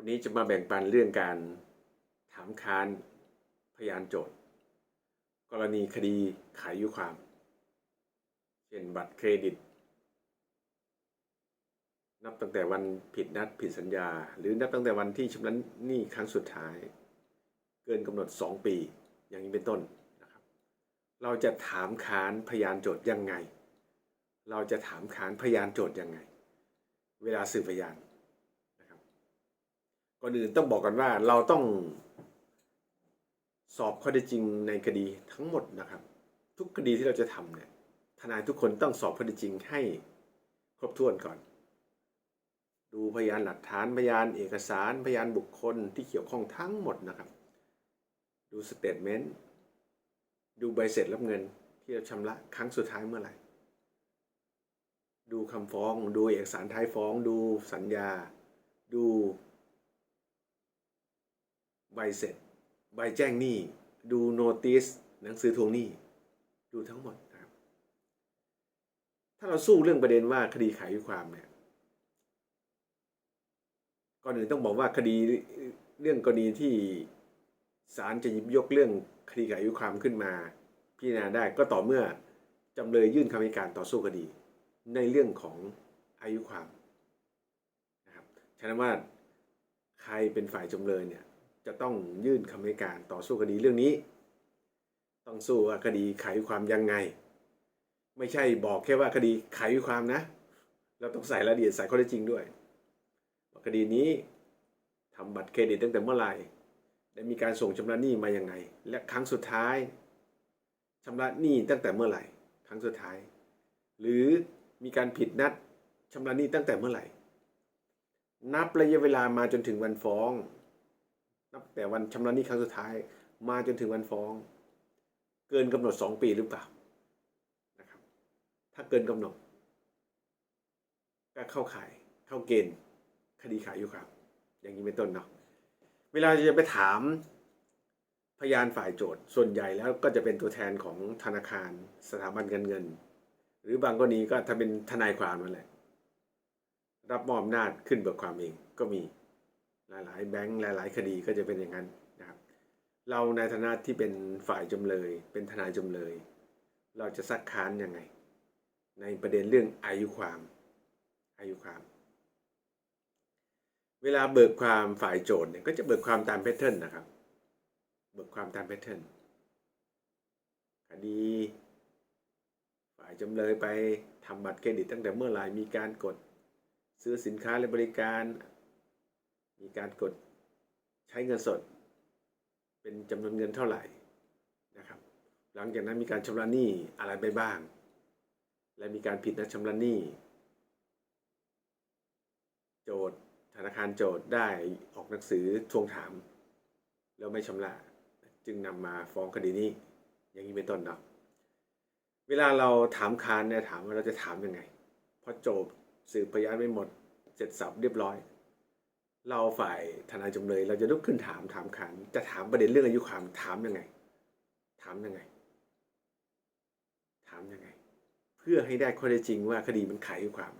วันนี้จะมาแบ่งปันเรื่องการถามค้านพยานโจทย์ กรณีคดีขายยุความ เช่นบัตรเครดิต นับตั้งแต่วันผิดนัดผิดสัญญา หรือนับตั้งแต่วันที่ชำระหนี้ครั้งสุดท้าย เกินกำหนด 2 ปี อย่างนี้เป็นต้นนะครับ เราจะถามค้านพยานโจทย์ยังไง เราจะถามค้านพยานโจทย์ยังไง เวลาสืบพยาน ก่อนอื่นต้องบอกกันว่าเราต้องสอบข้อเท็จจริงในคดีทั้งหมดนะครับ ทุกคดีที่เราจะทำเนี่ยทนายทุกคนต้องสอบข้อเท็จจริงให้ครบถ้วนก่อน ดูพยานหลักฐานพยานเอกสารพยานบุคคลที่เกี่ยวข้องทั้งหมดนะครับ ดูสเตทเมนต์ดูใบเสร็จรับเงินที่เราชำระครั้งสุดท้ายเมื่อไหร่ ดูคำฟ้อง ดูเอกสารท้ายฟ้อง ดูสัญญา ดู ใบเสร็จ ใบแจ้งหนี้ ดูโนติสหนังสือทวงหนี้ ดูทั้งหมดนะครับ ถ้าเราสู้เรื่องประเด็นว่าคดีขายอายุความเนี่ยก่อนอื่นต้องบอกว่าคดีเรื่องกรณีที่ศาลจะหยิบยกเรื่องคดีขายอายุความขึ้นมา พิจารณาได้ก็ต่อเมื่อจำเลยยื่นคำให้การต่อสู้คดี ในเรื่องของอายุความนะครับฉะนั้นว่าใครเป็นฝ่ายจำเลยเนี่ย จะต้องยื่นคำให้การต่อสู้คดีเรื่องนี้ ต้องสู้ว่าคดีไขความยังไง ไม่ใช่บอกแค่ว่าคดีไขความนะ เราต้องใส่รายละเอียดใส่ข้อเท็จจริงด้วยว่าคดีนี้ทำบัตรเครดิตตั้งแต่เมื่อไหร่ได้มีการส่งชำระหนี้มาอย่างไง และครั้งสุดท้ายชำระหนี้ตั้งแต่เมื่อไหร่ ครั้งสุดท้าย หรือมีการผิดนัดชำระหนี้ตั้งแต่เมื่อไหร่ นับระยะเวลามาจนถึงวันฟ้องับแต่วันชำระหนี้ครั้งสุดท้าย มาจนถึงวันฟ้อง เกินกำหนด 2 ปีหรือเปล่านะครับ ถ้าเกินกำหนดก็เข้าข่ายเข้าเกณฑ์คดีขายอยู่ครับ อย่างนี้เป็นต้นเนาะเวลาจะไปถามพยานฝ่ายโจทย์ส่วนใหญ่แล้วก็จะเป็นตัวแทนของธนาคาร สถาบันการเงิน หรือบางกรณีก็ถ้าเป็นทนายความนั่นแหละ รับมอบอำนาจขึ้นเบิกความเองก็มี หลายๆ แบงค์หลาย ๆ คดีก็จะเป็นอย่างนั้นนะครับเราในฐานะที่เป็นฝ่ายจำเลย เป็นทนายจำเลย เราจะซักค้านยังไง ในประเด็นเรื่องอายุความอายุความ เวลาเบิกความฝ่ายโจทย์เนี่ยก็จะเบิกความตามแพทเทิร์นนะครับ เบิกความตามแพทเทิร์นคดีฝ่ายจำเลยไปทำบัตรเครดิตตั้งแต่เมื่อไหร่มีการกดซื้อสินค้าและบริการ มีการกดใช้เงินสด เป็นจำนวนเงินเท่าไหร่นะครับ หลังจากนั้นมีการชำระหนี้อะไรไปบ้าง และมีการผิดนัดชำระหนี้ โจทย์ธนาคารโจทย์ได้ออกหนังสือทวงถาม แล้วไม่ชำระจึงนำมาฟ้องคดีนี้อย่างนี้เป็นต้นเนาะเวลาเราถามค้านเนี่ยถามว่าเราจะถามยังไงพอโจบสืบพยานไม่หมดเสร็จสับเรียบร้อย เราฝ่ายทนายจำเลย เราจะลุกขึ้นถามถามค้านจะถามประเด็นเรื่องอายุความถามยังไง ถามยังไง ถามยังไง เพื่อให้ได้ข้อเท็จจริงว่าคดีมันขายอายุความ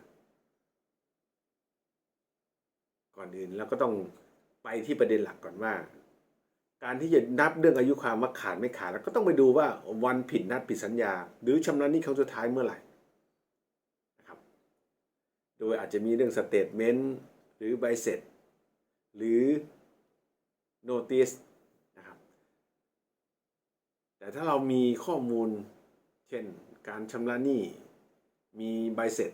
ก่อนอื่นเราก็ต้องไปที่ประเด็นหลักก่อนว่า การที่จะนับเรื่องอายุความว่าขาดไม่ขาดแล้วก็ต้องไปดูว่าวันผิดนัดผิดสัญญา หรือชำระหนี้ครั้งสุดท้ายเมื่อไหร่นะครับ โดยอาจจะมีเรื่องสเตทเมนต์หรือใบเสร็จ หรือโนติสนะครับ แต่ถ้าเรามีข้อมูล เช่นการชำระหนี้ มีใบเสร็จ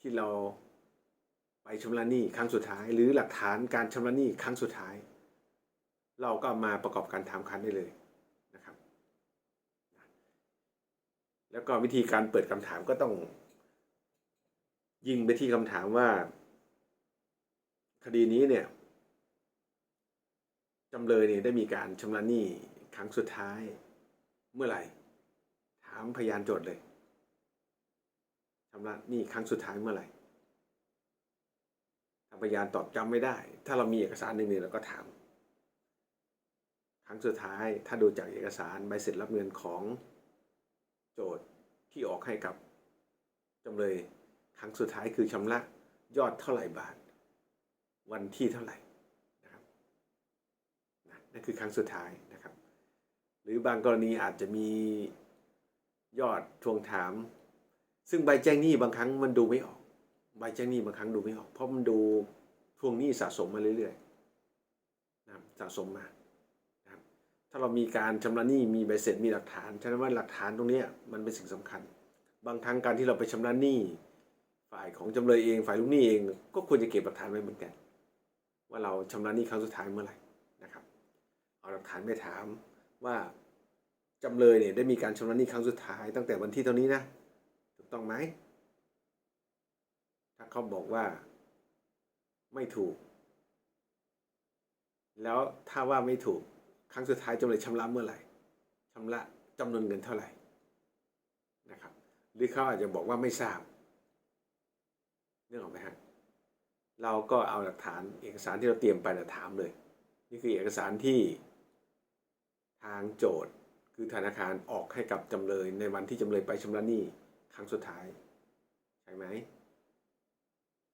ที่เราไปชำระหนี้ครั้งสุดท้าย หรือหลักฐานการชำระหนี้ครั้งสุดท้าย เราก็มาประกอบการถามคันได้เลยนะครับ แล้วก็วิธีการเปิดคำถามก็ต้องยิงไปที่คำถามว่า คดีนี้เนี่ยจำเลยเนี่ยได้มีการชำระหนี้ครั้งสุดท้ายเมื่อไหร่ ถามพยานโจทย์เลยชำระหนี้ครั้งสุดท้ายเมื่อไหร่ถ้าพยานตอบจำไม่ได้ ถ้าเรามีเอกสารหนึ่งๆเราก็ถาม ครั้งสุดท้ายถ้าดูจากเอกสารใบเสร็จรับเงินของโจทย์ที่ออกให้กับจำเลยครั้งสุดท้ายคือชำระยอดเท่าไหร่บาท วันที่เท่าไหร่นะครับนะนั่นคือครั้งสุดท้ายนะครับ หรือบางกรณีอาจจะมียอดทวงถาม ซึ่งใบแจ้งหนี้บางครั้งมันดูไม่ออก ใบแจ้งหนี้บางครั้งดูไม่ออก เพราะมันดูทวงหนี้สะสมมาเรื่อยๆนะสะสมมานะครับถ้าเรามีการชำระหนี้มีใบเสร็จมีหลักฐานฉะนั้นว่าหลักฐานตรงนี้มันเป็นสิ่งสำคัญ บางครั้งการที่เราไปชำระหนี้ฝ่ายของจำเลยเองฝ่ายลูกหนี้เองก็ควรจะเก็บหลักฐานไว้เหมือนกัน ว่าเราชำระหนี้ครั้งสุดท้ายเมื่อไหร่นะครับ เอาหลักฐานไปถามว่าจำเลยเนี่ยได้มีการชำระหนี้ครั้งสุดท้ายตั้งแต่วันที่เท่านี้นะถูกต้องไหมถ้าเขาบอกว่าไม่ถูก แล้วถ้าว่าไม่ถูกครั้งสุดท้ายจำเลยชำระเมื่อไหร่ชำระจำนวนเงินเท่าไหร่นะครับ หรือเขาอาจจะบอกว่าไม่ทราบเรื่องออกไหมฮะ เราก็เอาหลักฐานเอกสารที่เราเตรียมไปนะถามเลย นี่คือเอกสารที่ทางโจทย์คือธนาคารออกให้กับจำเลยในวันที่จำเลยไปชำระหนี้ครั้งสุดท้าย ใช่ไหม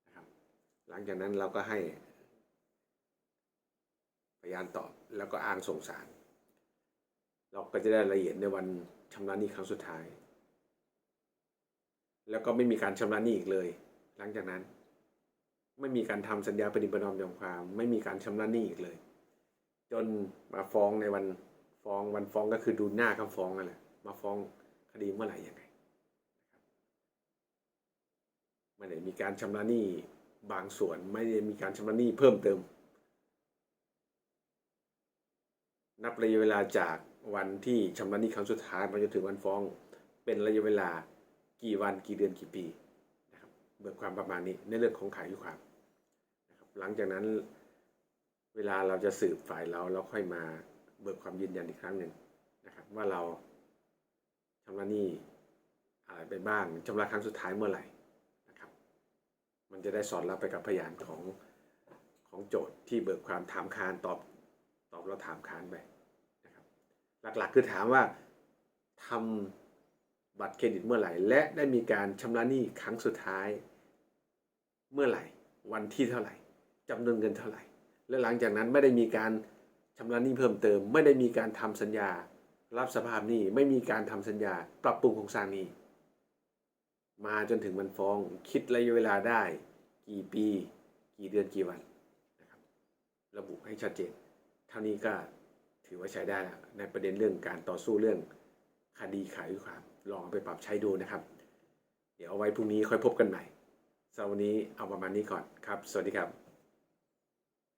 นะครับ หลังจากนั้นเราก็ให้พยานตอบแล้วก็อ้างส่งสาร เราก็จะได้ละเอียดในวันชำระหนี้ครั้งสุดท้าย แล้วก็ไม่มีการชำระหนี้อีกเลย หลังจากนั้น ไม่มีการทำสัญญาปฏิบัตินอมยอมความ ไม่มีการชำระหนี้อีกเลย จนมาฟ้องในวันฟ้องวันฟ้องก็คือดูหน้าคำฟ้องนั่นแหละมาฟ้องคดีเมื่อไหร่ยังไงไม่ได้มีการชำระหนี้บางส่วนไม่ได้มีการชำระหนี้เพิ่มเติม นับระยะเวลาจากวันที่ชำระหนี้ครั้งสุดท้ายมาจนถึงวันฟ้อง เป็นระยะเวลากี่วันกี่เดือนกี่ปี เบิกความประมาณนี้ในเรื่องของขายอายุความนะครับหลังจากนั้นเวลาเราจะสืบฝ่ายเราเราค่อยมาเบิกความยืนยันอีกครั้งหนึ่งนะครับว่าเราชำระหนี้อะไรไปบ้างชำระครั้งสุดท้ายเมื่อไหร่นะครับ มันจะได้สอดรับไปกับพยานของของโจทย์ที่เบิกความถามคานตอบตอบเราถามคานไปนะครับ หลักๆคือถามว่าทำ บัตรเครดิตเมื่อไหร่ และได้มีการชำระหนี้ครั้งสุดท้าย เมื่อไหร่ วันที่เท่าไหร่จำนวนเงินเท่าไหร่ และหลังจากนั้นไม่ได้มีการชำระหนี้เพิ่มเติม ไม่ได้มีการทำสัญญา รับสภาพหนี้ไม่มีการทำสัญญา ปรับปรุงโครงสร้างหนี้ มาจนถึงวันฟ้องคิดระยะเวลาได้ กี่ปี กี่เดือนกี่วันนะครับระบุให้ชัดเจน เท่านี้ก็ถือว่าใช้ได้แล้วในประเด็นเรื่องการต่อสู้เรื่อง คดีขายความลองไปปรับใช้ดูนะครับ เดี๋ยวเอาไว้พรุ่งนี้ค่อยพบกันใหม่สำหรับวันนี้เอาประมาณนี้ก่อนครับ สวัสดีครับ